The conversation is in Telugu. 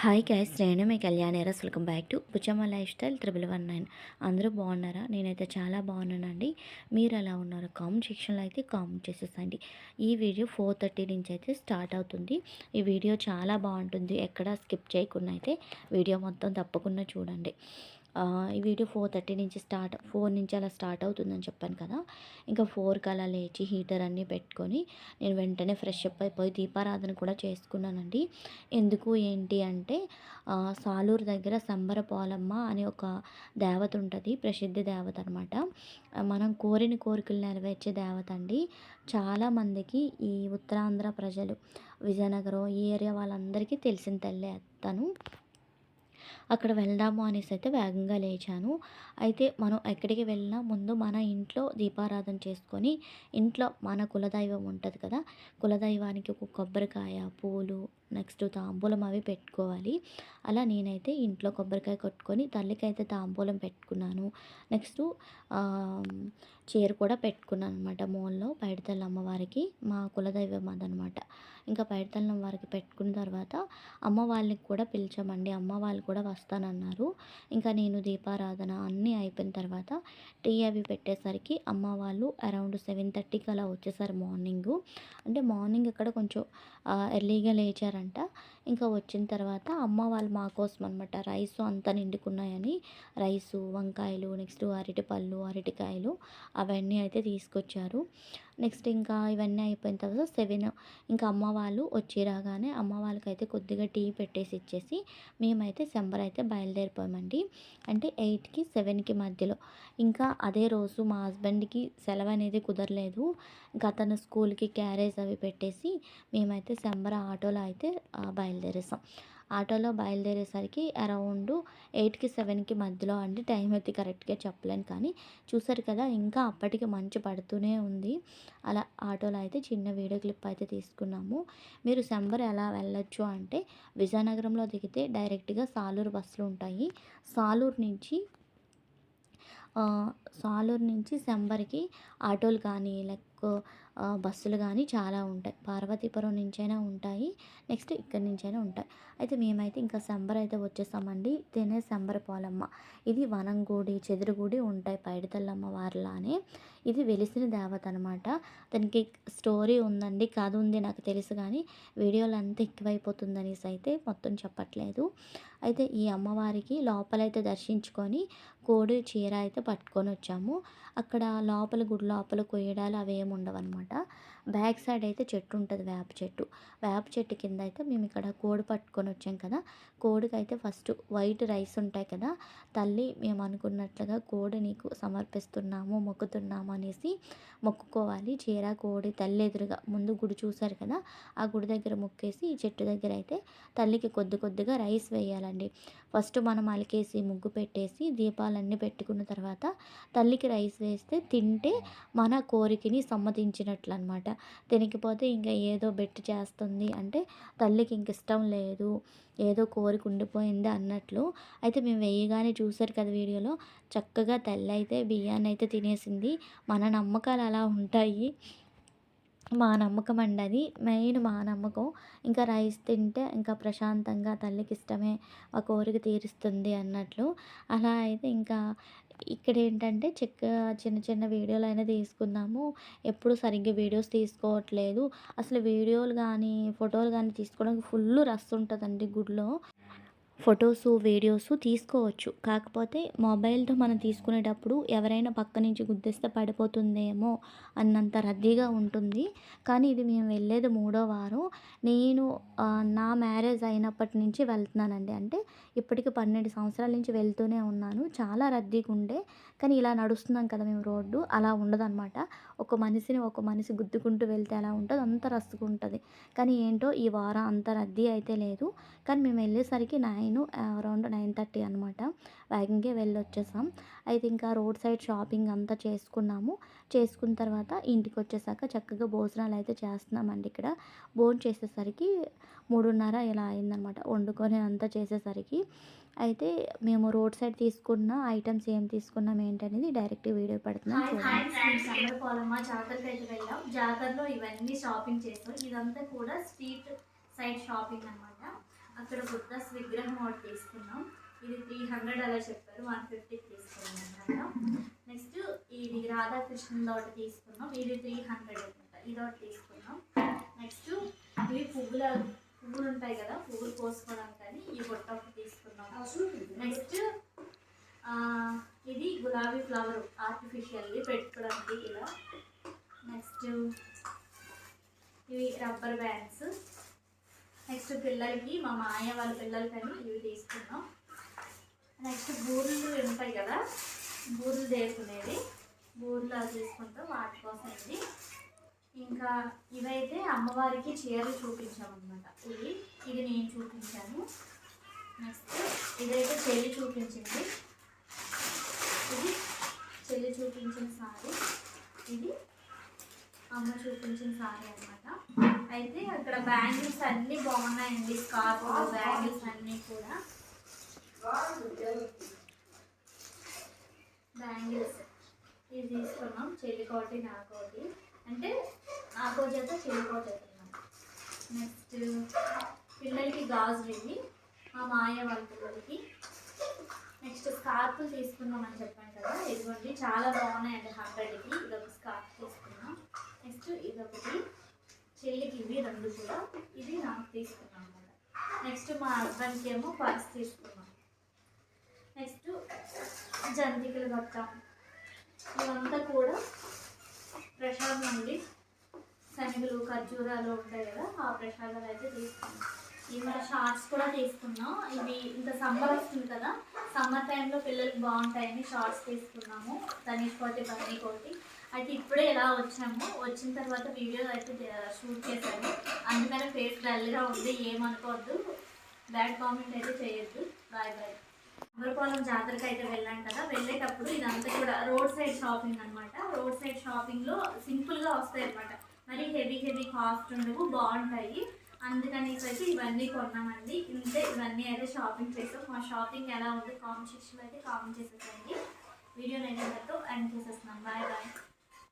హాయ్ గైస్ నేను మీ కళ్యాణేరస్ welcome back to Puchamma lifestyle triple one nine. అందరూ బాగున్నారా? నేనైతే చాలా బాగున్నానండి. మీరు ఎలా ఉన్నారో కామెంట్ సెక్షన్లో అయితే కామెంట్ చేసేసండి. ఈ వీడియో ఫోర్ థర్టీ నుంచి అయితే స్టార్ట్ అవుతుంది. ఈ వీడియో చాలా బాగుంటుంది. ఎక్కడ స్కిప్ చేయకుండా అయితే వీడియో మొత్తం తప్పకుండా చూడండి. ఈ వీడియో ఫోర్ థర్టీ నుంచి స్టార్ట్ ఫోర్ నుంచి అలా స్టార్ట్ అవుతుందని చెప్పాను కదా. ఇంకా ఫోర్కి అలా లేచి హీటర్ అన్నీ పెట్టుకొని నేను వెంటనే ఫ్రెష్ అప్ అయిపోయి దీపారాధన కూడా చేసుకున్నానండి. ఎందుకు ఏంటి అంటే సాలూరు దగ్గర సంబర పోలమ్మ అనే ఒక దేవత ఉంటుంది ప్రసిద్ధ దేవత అనమాట మనం కోరిన కోరికలు నెరవేర్చే దేవత అండి. చాలామందికి ఈ ఉత్తరాంధ్ర ప్రజలు విజయనగరం ఈ ఏరియా వాళ్ళందరికీ తెలిసిన తల్లే తను అక్కడ వెళ్దాము అనేసి అయితే వేగంగా లేచాను. అయితే మనం ఎక్కడికి వెళ్ళినా ముందు మన ఇంట్లో దీపారాధన చేసుకొని ఇంట్లో మన కులదైవం ఉంటుంది కదా కులదైవానికి ఒక కొబ్బరికాయ పూలు నెక్స్ట్ తాంబూలం అవి పెట్టుకోవాలి. అలా నేనైతే ఇంట్లో కొబ్బరికాయ కొట్టుకొని తల్లికి అయితే తాంబూలం పెట్టుకున్నాను. నెక్స్ట్ చీర కూడా పెట్టుకున్నాను అనమాట మూలలో పైడితల్లి అమ్మవారికి. మా కులదైవం అదనమాట ఇంకా పైడితల్లి అమ్మవారికి పెట్టుకున్న తర్వాత అమ్మ వాళ్ళకి కూడా పిలిచామండి. అమ్మ వాళ్ళు కూడా వస్తానన్నారు. ఇంకా నేను దీపారాధన అన్నీ అయిపోయిన తర్వాత టీ అవి పెట్టేసరికి అమ్మ వాళ్ళు అరౌండ్ సెవెన్ థర్టీకి అలా వచ్చేసారు మార్నింగ్. అంటే మార్నింగ్ ఇక్కడ కొంచెం ఎర్లీగా లేచారంట. ఇంకా వచ్చిన తర్వాత అమ్మ వాళ్ళు మా కోసం అనమాట రైస్ అంతా నిండుకున్నాయని రైసు వంకాయలు నెక్స్ట్ అరటిపళ్ళు అరటికాయలు అవన్నీ అయితే తీసుకొచ్చారు. నెక్స్ట్ ఇంకా ఇవన్నీ అయిపోయిన తర్వాత సెవెన్ ఇంకా అమ్మ వాళ్ళు వచ్చి రాగానే అమ్మ వాళ్ళకైతే కొద్దిగా టీ పెట్టేసి ఇచ్చేసి మేమైతే సెంబర్ అయితే బయలుదేరిపోయామండి. అంటే ఎయిట్కి సెవెన్కి మధ్యలో. ఇంకా అదే రోజు మా హస్బెండ్కి సెలవు అనేది కుదరలేదు. ఇంకా అతను స్కూల్కి క్యారేజ్ అవి పెట్టేసి మేమైతే సెంబర్ ఆటోలో అయితే బయలుదేరేసాం. ఆటోలో బయలుదేరేసరికి అరౌండ్ ఎయిట్కి సెవెన్కి మధ్యలో అండి. టైం అయితే కరెక్ట్గా చెప్పలేను కానీ చూసారు కదా ఇంకా అప్పటికి మంచు పడుతూనే ఉంది. అలా ఆటోలో అయితే చిన్న వీడియో క్లిప్ అయితే తీసుకున్నాము. మీరు సెంబర్ ఎలా వెళ్ళొచ్చు అంటే విజయనగరంలో దిగితే డైరెక్ట్గా సాలూరు బస్సులు ఉంటాయి. సాలూరు నుంచి సాలూరు నుంచి సెంబర్కి ఆటోలు కానీ లైక్ మనకు బస్సులు కానీ చాలా ఉంటాయి. పార్వతీపురం నుంచైనా ఉంటాయి. నెక్స్ట్ ఇక్కడి నుంచైనా ఉంటాయి. అయితే మేమైతే ఇంకా సంబర్ అయితే వచ్చేసామండి తినే సంబర పోలమ్మ. ఇది వనంగూడి చెదురుగుడి ఉంటాయి పైడితల్లమ్మ వారిలానే. ఇది వెలిసిన దేవత అనమాట దానికి స్టోరీ ఉందండి. కథ ఉంది నాకు తెలుసు కానీ వీడియోలు అంతా ఎక్కువైపోతుంది అనేసి అయితే మొత్తం చెప్పట్లేదు. అయితే ఈ అమ్మవారికి లోపలైతే దర్శించుకొని కోడి చీర అయితే పట్టుకొని వచ్చాము. అక్కడ లోపల గుడి లోపల కొయ్యడాలు అవేమో ఉండవు అనమాట బ్యాక్ సైడ్ అయితే చెట్టు ఉంటుంది వేప చెట్టు. వేప చెట్టు కింద అయితే మేము ఇక్కడ కోడి పట్టుకొని వచ్చాం కదా. కోడికి అయితే ఫస్ట్ వైట్ రైస్ ఉంటాయి కదా. తల్లి మేము అనుకున్నట్లుగా కోడి నీకు సమర్పిస్తున్నాము మొక్కుతున్నాము అనేసి మొక్కుకోవాలి. చీర కోడి తల్లి ఎదురుగా ముందు గుడి చూశారు కదా. ఆ గుడి దగ్గర మొక్కేసి ఈ చెట్టు దగ్గర అయితే తల్లికి కొద్ది కొద్దిగా రైస్ వేయాలండి. ఫస్ట్ మనం అలికేసి ముగ్గు పెట్టేసి దీపాలన్నీ పెట్టుకున్న తర్వాత తల్లికి రైస్ వేస్తే తింటే మన కోరికని సమ్మతించినట్లు అనమాట తినకపోతే ఇంకా ఏదో బెట్టి చేస్తుంది. అంటే తల్లికి ఇంక ఇష్టం లేదు. ఏదో కోరిక ఉండిపోయింది అన్నట్లు. అయితే మేము వేయగానే చూసారు కదా వీడియోలో. చక్కగా తల్లి అయితే బియ్యాన్ని అయితే తినేసింది. మన నమ్మకాలు అలా ఉంటాయి. మా నమ్మకం అండి అది. మెయిన్ మా నమ్మకం. ఇంకా రైస్ తింటే ఇంకా ప్రశాంతంగా తల్లికి ఇష్టమే ఆ కోరిక తీరుస్తుంది అన్నట్లు. అలా అయితే ఇంకా ఇక్కడ ఏంటంటే చెక్క చిన్న చిన్న వీడియోలు అయినా తీసుకున్నాము ఎప్పుడు సరిగ్గా వీడియోస్ తీసుకోవట్లేదు. అసలు వీడియోలు కానీ ఫోటోలు కానీ తీసుకోవడానికి ఫుల్ రష్ ఉంటుందండి గుడిలో. ఫొటోస్ వీడియోస్ తీసుకోవచ్చు. కాకపోతే మొబైల్తో మనం తీసుకునేటప్పుడు ఎవరైనా పక్క నుంచి గుద్దేస్తే పడిపోతుందేమో అన్నంత రద్దీగా ఉంటుంది. కానీ ఇది మేము వెళ్ళేది మూడో వారం. నేను నా మ్యారేజ్ అయినప్పటి నుంచి వెళ్తున్నానండి. అంటే ఇప్పటికి పన్నెండు సంవత్సరాల నుంచి వెళ్తూనే ఉన్నాను. చాలా రద్దీగా ఉండే కానీ ఇలా నడుస్తున్నాం కదా మేము రోడ్డు. అలా ఉండదన్నమాట. ఒక మనిషిని ఒక మనిషి గుద్దుకుంటూ వెళ్తే ఎలా ఉంటుందో? అంత రస్తుగా ఉంటుంది కానీ ఏంటో ఈ వారం అంత రద్దీ అయితే లేదు. కానీ మేము వెళ్ళేసరికి నైన్ అరౌండ్ నైన్ థర్టీ అనమాట వేగంగా వెళ్ళి వచ్చేసాం అయితే ఇంకా రోడ్ సైడ్ షాపింగ్ అంతా చేసుకున్నాము. చేసుకున్న తర్వాత ఇంటికి వచ్చేసాక చక్కగా భోజనాలు అయితే చేస్తున్నామండి ఇక్కడ. భోజనం చేసేసరికి మూడున్నర ఇలా అయిందనమాట వండుకొని అంతా చేసేసరికి అయితే మేము రోడ్ సైడ్ తీసుకున్న ఐటమ్స్ ఏం తీసుకున్నాం ఏంటనేది డైరెక్ట్ వీడియో పెడుతున్నాం జాతరకి అయితే వెళ్ళాం. జాతరలో ఇవన్నీ షాపింగ్ చేస్తాం ఇదంతా కూడా స్ట్రీట్ సైడ్ షాపింగ్ అన్నమాట. అక్కడ బుద్ధస్ విగ్రహం ఒకటి తీసుకున్నాం. ఇది త్రీ హండ్రెడ్ అలా చెప్పారు. వన్ ఫిఫ్టీకి తీసుకున్నాం అనమాట నెక్స్ట్ ఇది రాధాకృష్ణుడు ఒకటి తీసుకున్నాం. ఇది త్రీ హండ్రెడ్ అనమాట ఇది ఒకటి తీసుకున్నాం. నెక్స్ట్ ఇవి పువ్వుల పువ్వులు ఉంటాయి కదా పువ్వులు కోసుకోవడానికి కానీ ఈ బొట్ట ఒకటి తీసుకున్నాం. నెక్స్ట్ ఇది గులాబీ ఫ్లవర్ ఆర్టిఫిషియల్ది పెట్టుకోవడానికి ఇలా. నెక్స్ట్ ఇవి రబ్బర్ బ్యాండ్స్ నెక్స్ట్ పిల్లలకి మా మాయ వాళ్ళ పిల్లలకని ఇవి తీసుకున్నాం నెక్స్ట్ బూరెలు ఉంటాయి కదా బూరెలు చేసుకునేవి బూరెలు అవి తీసుకుంటాం వాటి కోసం ఇది ఇంకా ఇవైతే అమ్మవారికి చీరలు చూపించామన్నమాట. ఇది ఇది నేను చూపించాను. నెక్స్ట్ ఇదైతే చెల్లి చూపించింది. ఇది చెల్లి చూపించిన సారీ. ఇది అమ్మ చూపించిన సారీ అన్నమాట. అయితే అక్కడ బ్యాంగిల్స్ అన్నీ బాగున్నాయండి. స్కార్ఫ్ బ్యాంగిల్స్ అన్నీ కూడా. బ్యాంగిల్స్ ఇది తీసుకున్నాం. చెల్లికోటి నాకోటి అంటే నాకో చేత చెల్లికోటి అవుతున్నాం నెక్స్ట్ పిల్లలకి గాజులు ఇవి. మా మాయ వాళ్ళ పిల్లలకి. నెక్స్ట్ స్కార్ఫ్ తీసుకున్నామని చెప్పాను కదా. ఇదిగోండి చాలా బాగున్నాయండి హండ్రెడ్కి ఇది ఒక స్కార్ఫ్ తీసుకున్నాం. నెక్స్ట్ ఇది ఒకటి చెల్లికి ఇవి రెండు కూడా. ఇది నాకు తీసుకున్నాం అనమాట నెక్స్ట్ మా హస్బెండ్కి ఏమో పర్స్ తీసుకున్నాం నెక్స్ట్ జంతికలు కట్టాం. ఇవంతా కూడా ప్రసాదం అండి. శనగలు ఖర్జూరాలు ఉంటాయి కదా ఆ ప్రసాదాలు అయితే తీసుకున్నాం. ఇవి మన షార్ట్స్ కూడా తీసుకున్నాం. ఇవి ఇంకా సమ్మర్ వస్తుంది కదా సమ్మర్ టైంలో పిల్లలకి బాగుంటాయని షార్ట్స్ తీసుకున్నాము. తనీష్ కోటి బన్నీ కోటి అయితే ఇప్పుడే ఇలా వచ్చాము వచ్చిన తర్వాత వీడియో అయితే షూట్ చేశాను. అందుకని ఫేస్ డల్గా ఉంది ఏమనుకోవద్దు. బ్యాడ్ కామెంట్ అయితే చేయొద్దు. Bye bye. అమరపాలెం జాతరకు అయితే వెళ్ళాం కదా వెళ్ళేటప్పుడు ఇదంతా కూడా రోడ్ సైడ్ షాపింగ్ అనమాట రోడ్ సైడ్ షాపింగ్లో సింపుల్గా వస్తాయి అనమాట మరి హెవీ హెవీ కాస్ట్ ఉండవు బాగుంటాయి. అందుకని అయితే ఇవన్నీ కొన్నామండి. ఇంతే ఇవన్నీ అయితే షాపింగ్ చేసాం. మా షాపింగ్ ఎలా ఉంది కామెంట్ సెక్షన్లో అయితే కామెంట్ చేసేసండి. వీడియో నేను ఎండ్ చేసేస్తున్నాను బాయ్ బాయ్.